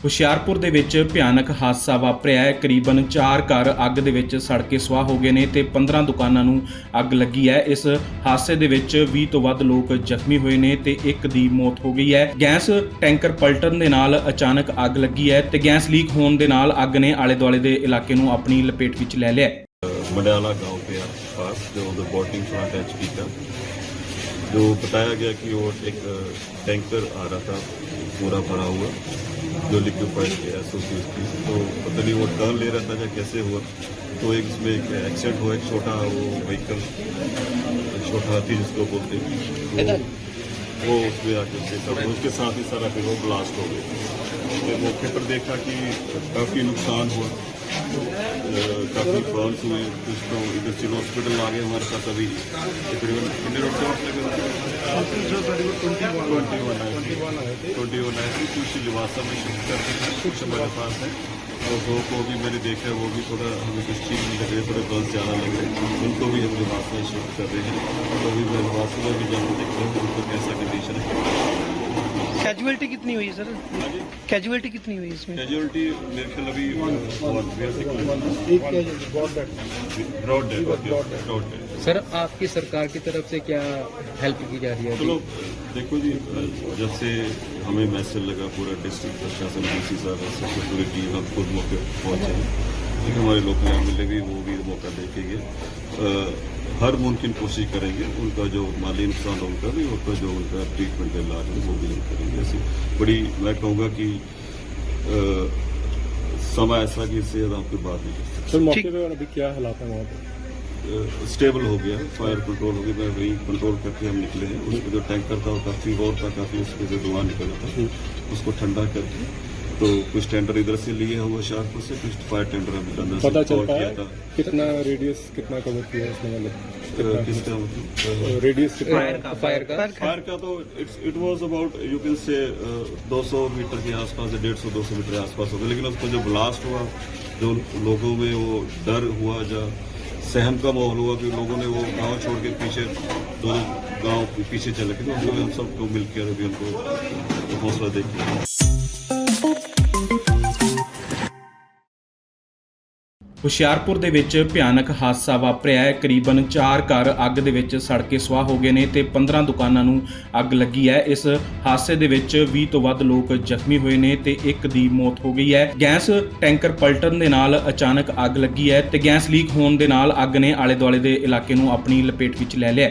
ਹੁਸ਼ਿਆਰਪੁਰ ਦੇ ਵਿੱਚ ਭਿਆਨਕ ਹਾਦਸਾ ਵਾਪਰਿਆ ਹੈ ਕਰੀਬਨ 4 ਘਰ ਅੱਗ ਦੇ ਵਿੱਚ ਸੜ ਕੇ ਸੁਆਹ ਹੋ ਗਏ ਨੇ ਤੇ 15 ਦੁਕਾਨਾਂ ਨੂੰ ਅੱਗ ਲੱਗੀ ਹੈ ਇਸ ਹਾਦਸੇ ਦੇ ਵਿੱਚ 20 ਤੋਂ ਵੱਧ ਲੋਕ ਜ਼ਖਮੀ ਹੋਏ ਨੇ ਤੇ ਇੱਕ ਦੀ ਮੌਤ ਹੋ ਗਈ ਹੈ ਗੈਸ ਟੈਂਕਰ ਪਲਟਣ ਦੇ ਨਾਲ ਅਚਾਨਕ ਅੱਗ ਲੱਗੀ ਹੈ ਤੇ ਗੈਸ ਲੀਕ ਹੋਣ ਦੇ ਨਾਲ ਅੱਗ ਨੇ ਆਲੇ ਦੁਆਲੇ ਦੇ ਇਲਾਕੇ ਨੂੰ ਆਪਣੀ ਲਪੇਟ ਵਿੱਚ ਲੈ ਲਿਆ ਹੈ। मडयाला गांव के पास जो द बोटिंग फ्रंट एचपी का जो बताया गया कि वो एक टैंकर आ रहा था पूरा भरा हुआ जो लिक्विफाइड गैस है उसकी तो पता नहीं वो टर्न ले रहा था या कैसे हुआ? तो एक इसमें एक एक्सीडेंट हुआ एक छोटा वो व्हीकल छोटा हाथी जिसको बोलते हैं। तो वो उसमें आके सब उसके साथ ही सारा फिर वो ब्लास्ट हो गया। फिर मौके पर देखा कि काफ़ी नुकसान हुआ। काफ़ी प्रॉब्लम्स हुए कुछ तो इधर सिविल हॉस्पिटल आ गए हमारे साथ अभी तकरीबन कितने रोड ट्वेंटी वन आए ट्वेंटी वन आए थे कुछ लिवासा में शिफ्ट कर दी कुछ हमारे पास है और दो को भी मैंने देखा वो भी थोड़ा हमें कुछ ठीक नहीं लग रहे थोड़े बस ज़्यादा लग रहे हैं उनको भी हम लिवास में शिफ्ट कर रहे हैं तो अभी मैं लिवास में भी जाकर देखता हूँ उनको कैसा कंडीशन है कैजुअलिटी कितनी हुई है सर कैजुअलिटी कितनी हुई इसमें? कैजुअलिटी मेरे ख्याल अभी सर आपकी सरकार की तरफ़ से क्या हेल्प की जा रही है? चलो देखो जी जब से हमें मैसेज लगा पूरा डिस्ट्रिक्ट प्रशासन साहब पूरी टीम हम खुद मौके पहुँचे हैं। ठीक हमारे लोकल एम भी वो भी मौका देखेंगे अ, हर मुमकिन कोशिश करेंगे उनका जो माली नुकसान है उनका भी उनका जो उनका ट्रीटमेंट का इलाज है वो भी हम करेंगे ऐसी बड़ी मैं कहूँगा कि अ, समय ऐसा कि इससे ज़्यादा हम कोई बात नहीं कर सकते सर मौके पे और अभी क्या हालात है वहाँ पे स्टेबल हो गया फायर कंट्रोल हो गया मैं वही कंट्रोल करके हम निकले हैं उसमें जो टैंकर था वो काफ़ी और था काफ़ी उसमें से धुआँ निकल रहा था उसको ठंडा करके तो कुछ टेंडर इधर से लिए हैं वो शाहपुर से कुछ फायर टेंडर हमने अंदर से पता चल कॉल पाया था। कितना रेडियस कितना कवर किया है उसने मतलब किसका मतलब रेडियस कितना? फायर का फायर का? फायर का? तो it's it was about you can say 200 metre के आसपास या 150 200 मीटर के आसपास हो। गया लेकिन उसको जो ब्लास्ट हुआ जो लोगों में वो डर हुआ जो सहम का माहौल हुआ कि लोगों ने वो गाँव छोड़ के पीछे दोनों गाँव पीछे चले गए तो हम सबको मिलकर अभी उनको हौसला देके ਹੁਸ਼ਿਆਰਪੁਰ ਦੇ ਵਿੱਚ ਭਿਆਨਕ ਹਾਦਸਾ ਵਾਪਰਿਆ ਹੈ। ਕਰੀਬਨ 4 ਘਰ ਅੱਗ ਦੇ ਵਿੱਚ ਸੜ ਕੇ ਸੁਆਹ ਹੋ ਗਏ ਨੇ ਤੇ 15 ਦੁਕਾਨਾਂ ਨੂੰ ਅੱਗ ਲੱਗੀ ਹੈ। ਇਸ ਹਾਦਸੇ ਦੇ ਵਿੱਚ 20 ਤੋਂ ਵੱਧ ਲੋਕ ਜ਼ਖਮੀ ਹੋਏ ਨੇ ਤੇ ਇੱਕ ਦੀ ਮੌਤ ਹੋ ਗਈ ਹੈ। ਗੈਸ ਟੈਂਕਰ ਪਲਟਣ ਦੇ ਨਾਲ ਅਚਾਨਕ ਅੱਗ ਲੱਗੀ ਹੈ ਤੇ ਗੈਸ ਲੀਕ ਹੋਣ ਦੇ ਨਾਲ ਅੱਗ ਨੇ ਆਲੇ ਦੁਆਲੇ ਦੇ ਇਲਾਕੇ ਨੂੰ ਆਪਣੀ ਲਪੇਟ ਵਿੱਚ ਲੈ ਲਿਆ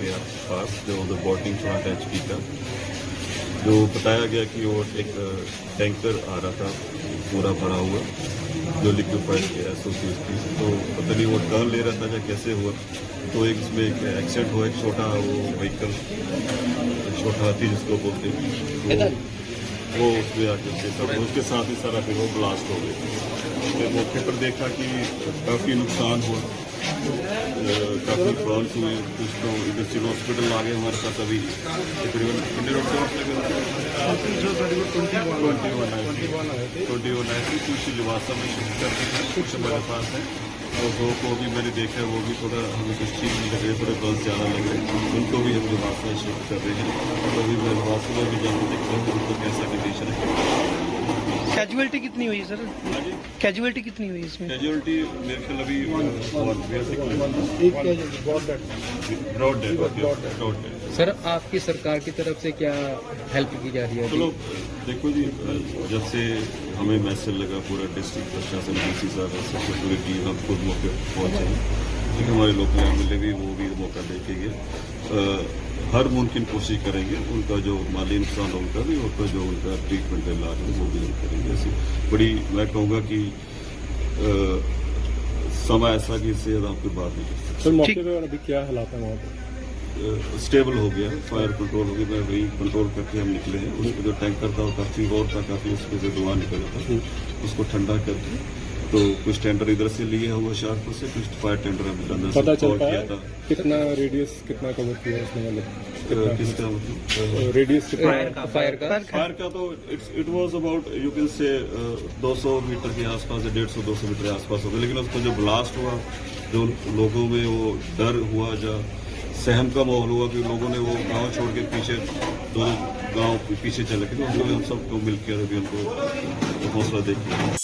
ਪਿਆ ਪਾਸ ਤੇ ਉਹਦੇ ਬੋਟਿੰਗ ਤੋਂ ਅਟੈਚ ਕੀਤਾ। जो बताया गया कि वो एक टैंकर आ रहा था पूरा भरा हुआ जो लिक्विफाइड गैस होती है उसकी तो पता नहीं वो टर्न ले रहा था या कैसे हुआ। तो एक इसमें एक एक्सीडेंट हुआ एक छोटा वो व्हीकल छोटा हाथी जिसको बोलते हैं। तो वो उसमें आके उसके साथ उसके साथ ही सारा फिर वो ब्लास्ट हो गया। फिर मौके पर देखा कि काफ़ी नुकसान हुआ। काफ़ी प्रॉब्लम्स हुए कुछ तो इधर सिविल हॉस्पिटल आ गए हमारे साथ अभी तकरीबन कितने रोड ट्वेंटी वन आए ट्वेंटी वन आए थे कुछ लिवासा में शिफ्ट कर दी कुछ हमारे पास है और दो को भी मैंने देखा वो भी थोड़ा हमें कुछ ठीक नहीं लग रहे थोड़े बस ज़्यादा लग रहे हैं उनको भी हम लिवास में शिफ्ट कर रहे हैं तो अभी मैं लिवास में भी जाकर देखता हूँ कि उनको कैसा कंडीशन है कैजुअलिटी कितनी हुई सर कैजुअलिटी कितनी हुई इसमें? कैजुअलिटी मेरे ख्याल अभी सर आपकी सरकार की तरफ़ से क्या हेल्प की जा रही है? चलो देखो जी जब से हमें मैसेज लगा पूरा डिस्ट्रिक्ट प्रशासन डीसी साहब एस पूरी टीम हम खुद मौके पर पहुँचे हैं। ठीक है हमारे लोकल एम भी वो भी मौका देखेंगे अ, हर मुमकिन कोशिश करेंगे उनका जो माली नुकसान है उनका भी उनका जो उनका ट्रीटमेंट का इलाज है वो भी हम करेंगे ऐसी बड़ी मैं कहूँगा कि अ, समय ऐसा कि इससे ज़्यादा हम कोई बात नहीं कर सकते सर मौके पे और अभी क्या हालात है वहाँ पे स्टेबल हो गया फायर कंट्रोल हो गया मैं वही कंट्रोल करके हम निकले हैं उसमें जो टैंकर था वो काफ़ी और था काफ़ी उसमें से धुआँ निकल रहा था उसको ठंडा करके तो कुछ टेंडर इधर से लिए हैं वो शाहपुर से कुछ फायर टेंडर हमने अंदर पता से चल किया पाया था। कितना रेडियस कितना कवर किया उसने मतलब किसका मतलब? रेडियस कितना फायर का फायर का? तो it's it was about you can say 200 metre के आसपास या 150 200 मीटर के आसपास हो गया लेकिन उसको जो ब्लास्ट हुआ जो लोगों में वो डर हुआ जो सहम का माहौल हुआ कि लोगों ने वो गाँव छोड़ के पीछे दोनों गाँव पीछे चले गए तो हम सबको मिलकर अभी उनको हौसला हैं